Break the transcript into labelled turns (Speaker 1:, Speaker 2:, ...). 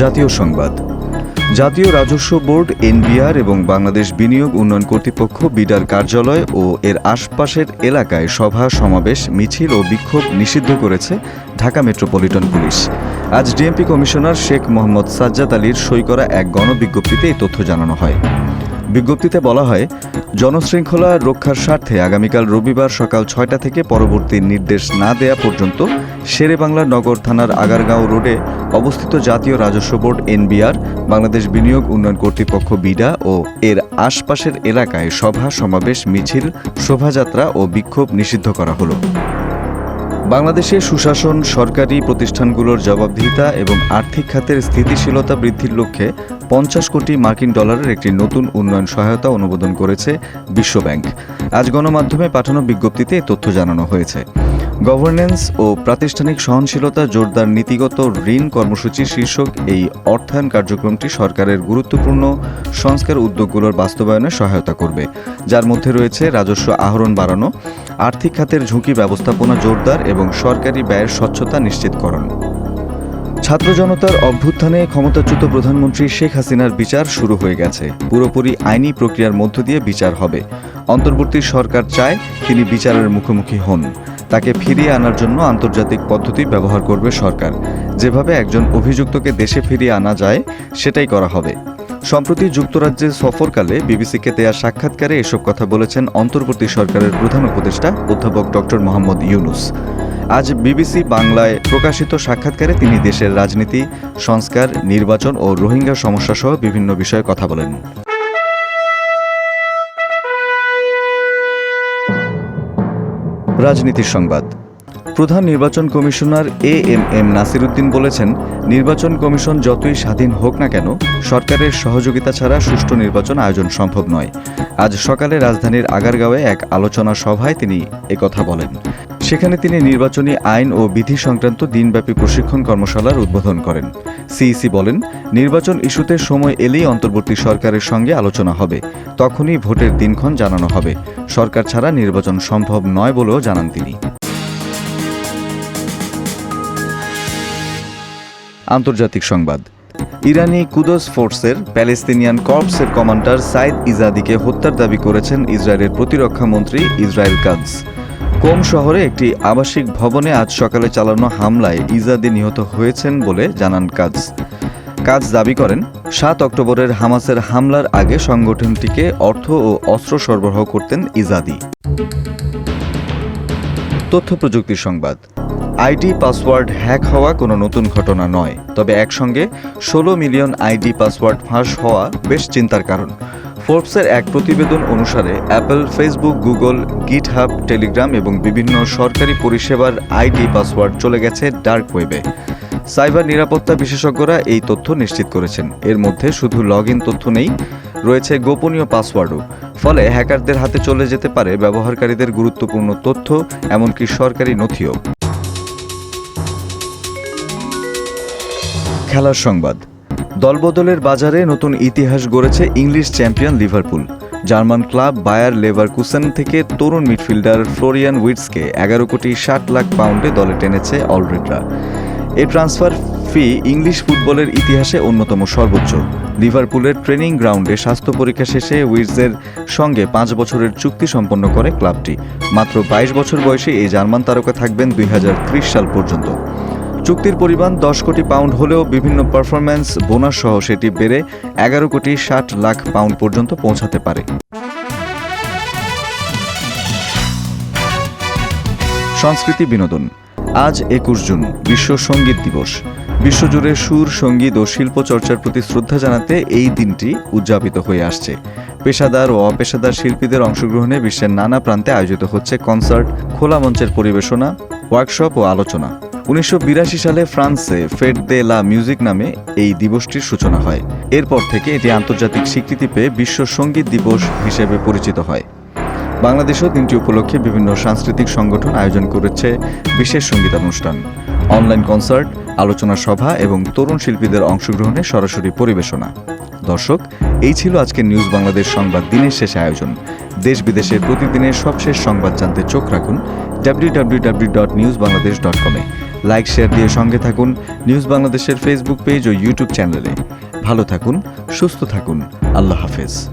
Speaker 1: জাতীয় সংবাদ। জাতীয় রাজস্ব বোর্ড, এনবিআর এবং বাংলাদেশ বিনিয়োগ উন্নয়ন কর্তৃপক্ষ, বিডার কার্যালয় ও এর আশপাশের এলাকায় সভা, সমাবেশ, মিছিল ও বিক্ষোভ নিষিদ্ধ করেছে ঢাকা মেট্রোপলিটন পুলিশ। আজ ডিএমপি কমিশনার শেখ মোহাম্মদ সাজ্জাদ আলীর সই করা এক গণবিজ্ঞপ্তিতে এই তথ্য জানানো হয়। বিজ্ঞপ্তিতে বলা হয়, জনশৃঙ্খলা রক্ষার স্বার্থে আগামীকাল রবিবার সকাল ছয়টা থেকে পরবর্তী নির্দেশ না দেয়া পর্যন্ত শেরেবাংলা নগর থানার আগারগাঁও রোডে অবস্থিত জাতীয় রাজস্ব বোর্ড এনবিআর, বাংলাদেশ বিনিয়োগ উন্নয়ন কর্তৃপক্ষ বিডা ও এর আশপাশের এলাকায় সভা, সমাবেশ, মিছিল, শোভাযাত্রা ও বিক্ষোভ নিষিদ্ধ করা হলো। বাংলাদেশে সুশাসন, সরকারি প্রতিষ্ঠানগুলোর জবাবদিহিতা এবং আর্থিক খাতের স্থিতিশীলতা বৃদ্ধির লক্ষ্যে পঞ্চাশ কোটি মার্কিন ডলারের একটি নতুন উন্নয়ন সহায়তা অনুমোদন করেছে বিশ্বব্যাংক। আজ গণমাধ্যমে পাঠানো বিজ্ঞপ্তিতে তথ্য জানানো হয়েছে। গভর্নেন্স ও প্রাতিষ্ঠানিক সহনশীলতা জোরদার নীতিগত ঋণ কর্মসূচি শীর্ষক এই অর্থায়ন কার্যক্রমটি সরকারের গুরুত্বপূর্ণ সংস্কার উদ্যোগগুলোর বাস্তবায়নে সহায়তা করবে। যার মধ্যে রয়েছে রাজস্ব আহরণ বাড়ানো, আর্থিক খাতের ঝুঁকি ব্যবস্থাপনা জোরদার এবং সরকারি ব্যয়ের স্বচ্ছতা নিশ্চিতকরণ। ছাত্র জনতার অভ্যুত্থানে ক্ষমতাচ্যুত প্রধানমন্ত্রী শেখ হাসিনার বিচার শুরু হয়ে গেছে। পুরোপুরি আইনি প্রক্রিয়ার মধ্য দিয়ে বিচার হবে। অন্তর্বর্তী সরকার চায় তিনি বিচারের মুখোমুখি হন। তাকে ফিরিয়ে আনার জন্য আন্তর্জাতিক পদ্ধতি ব্যবহার করবে সরকার। যেভাবে একজন অভিযুক্তকে দেশে ফিরিয়ে আনা যায়, সেটাই করা হবে। সম্প্রতি যুক্তরাজ্যে সফরকালে বিবিসিকে দেয়া সাক্ষাৎকারে এসব কথা বলেছেন অন্তর্বর্তী সরকারের প্রধান উপদেষ্টা অধ্যাপক ডক্টর মোহাম্মদ ইউনুস। আজ বিবিসি বাংলায় প্রকাশিত সাক্ষাৎকারে তিনি দেশের রাজনীতি, সংস্কার, নির্বাচন ও রোহিঙ্গা সমস্যা সহ বিভিন্ন বিষয়ে কথা বলেন। রাজনীতির সংবাদ। প্রধান নির্বাচন commissioner A M M Nasiruddin বলেছেন, নির্বাচন কমিশন যতই স্বাধীন হোক না কেন, সরকারের সহযোগিতা ছাড়া সুষ্ঠু নির্বাচন আয়োজন সম্ভব নয়। আজ সকালে রাজধানীর আগারগাঁওয়ে এক আলোচনা সভায় তিনি একথা বলেন। সেখানে তিনি নির্বাচনী আইন ও বিধি সংক্রান্ত দিনব্যাপী প্রশিক্ষণ কর্মশালার উদ্বোধন করেন। সিইসি বলেন, নির্বাচন ইস্যুতে সময় এলেই অন্তর্বর্তী সরকারের সঙ্গে আলোচনা হবে। তখনই ভোটের দিনক্ষণ জানানো হবে। সরকার ছাড়া নির্বাচন সম্ভব নয় বলেও জানান তিনি। আন্তর্জাতিক সংবাদ। ইরানি কুদস ফোর্সের প্যালেস্তিনিয়ান কর্পসের কমান্ডার সাইদ ইজাদিকে হত্যার দাবি করেছেন ইসরায়েলের প্রতিরক্ষা মন্ত্রী ইসরায়েল কাদস। কোম শহরে একটি আবাসিক ভবনে আজ সকালে চালানো হামলায় ইজাদি নিহত হয়েছেন বলে জানান কাজ। কাজ দাবি করেন, সাত অক্টোবরের হামাসের হামলার আগে সংগঠনটিকে অর্থ ও অস্ত্র সরবরাহ করতেন ইজাদি। তথ্য প্রযুক্তির সংবাদ। আইডি পাসওয়ার্ড হ্যাক হওয়া কোনো নতুন ঘটনা নয়, তবে একসঙ্গে ষোলো মিলিয়ন আইডি পাসওয়ার্ড ফাঁস হওয়া বেশ চিন্তার কারণ। ফোর্বসের এক প্রতিবেদন অনুসারে, Apple, Facebook, Google GitHub Telegram এবং বিভিন্ন সরকারি পরিষেবার আইডি, পাসওয়ার্ড চলে গেছে ডার্ক ওয়েবে। সাইবার নিরাপত্তা বিশেষজ্ঞরা এই তথ্য নিশ্চিত করেছেন। এর মধ্যে শুধু লগ তথ্য নেই, রয়েছে গোপনীয় পাসওয়ার্ডও। ফলে হ্যাকারদের হাতে চলে যেতে পারে ব্যবহারকারীদের গুরুত্বপূর্ণ তথ্য, এমনকি সরকারি নথিও। খেলার সংবাদ। দলবদলের বাজারে নতুন ইতিহাস গড়েছে English champion Liverpool. German club Bayer Leverkusen থেকে তরুণ মিডফিল্ডার ফ্লোরিয়ান উইটসকে এগারো কোটি ষাট লাখ পাউন্ডে দলে টেনেছে অলরেডরা এই ট্রান্সফার ফি ইংলিশ ফুটবলের ইতিহাসে অন্যতম সর্বোচ্চ। লিভারপুলের ট্রেনিং গ্রাউন্ডে স্বাস্থ্য পরীক্ষা শেষে উইটসের সঙ্গে পাঁচ বছরের চুক্তি সম্পন্ন করে ক্লাবটি। মাত্র বাইশ বছর বয়সে এই জার্মান তারকা থাকবেন দুই হাজার ত্রিশ সাল পর্যন্ত। চুক্তির পরিমাণ দশ কোটি পাউন্ড হলেও বিভিন্ন পারফরম্যান্স বোনাস সহ সেটি বেড়ে এগারো কোটি ষাট লাখ পাউন্ড পর্যন্ত পৌঁছাতে পারে। সংস্কৃতি বিনোদন। আজ একুশ জুন, বিশ্ব সংগীত দিবস। বিশ্বজুড়ে সুর, সংগীত ও শিল্প চর্চার প্রতি শ্রদ্ধা জানাতে এই দিনটি উদযাপিত হয়ে আসছে। পেশাদার ও অপেশাদার শিল্পীদের অংশগ্রহণে বিশ্বের নানা প্রান্তে আয়োজিত হচ্ছে কনসার্ট, খোলা মঞ্চের পরিবেশনা ওয়ার্কশপ ও আলোচনা। উনিশশো বিরাশি সালে ফ্রান্সে ফেড দে লা মিউজিক নামে এই দিবসটির সূচনা হয়। এরপর থেকে এটি আন্তর্জাতিক স্বীকৃতি পেয়ে বিশ্ব সংগীত দিবস হিসেবে পরিচিত হয়। বাংলাদেশেও দিনটি উপলক্ষে বিভিন্ন সাংস্কৃতিক সংগঠন আয়োজন করেছে বিশেষ সঙ্গীতানুষ্ঠান। অনলাইন কনসার্ট, আলোচনা সভা এবং তরুণ শিল্পীদের অংশগ্রহণে সরাসরি পরিবেশনা। দর্শক, এই ছিল আজকের নিউজ বাংলাদেশ সংবাদ দিনের শেষ আয়োজন। দেশ বিদেশের প্রতিদিনের সবশেষ সংবাদ জানতে চোখ রাখুন W W W dot news Bangladesh dot কমে লাইক শেয়ার দিয়ে সঙ্গে থাকুন নিউজ বাংলাদেশের ফেসবুক পেজ ও ইউটিউব চ্যানেলে ভালো থাকুন, সুস্থ থাকুন। আল্লাহ হাফেজ।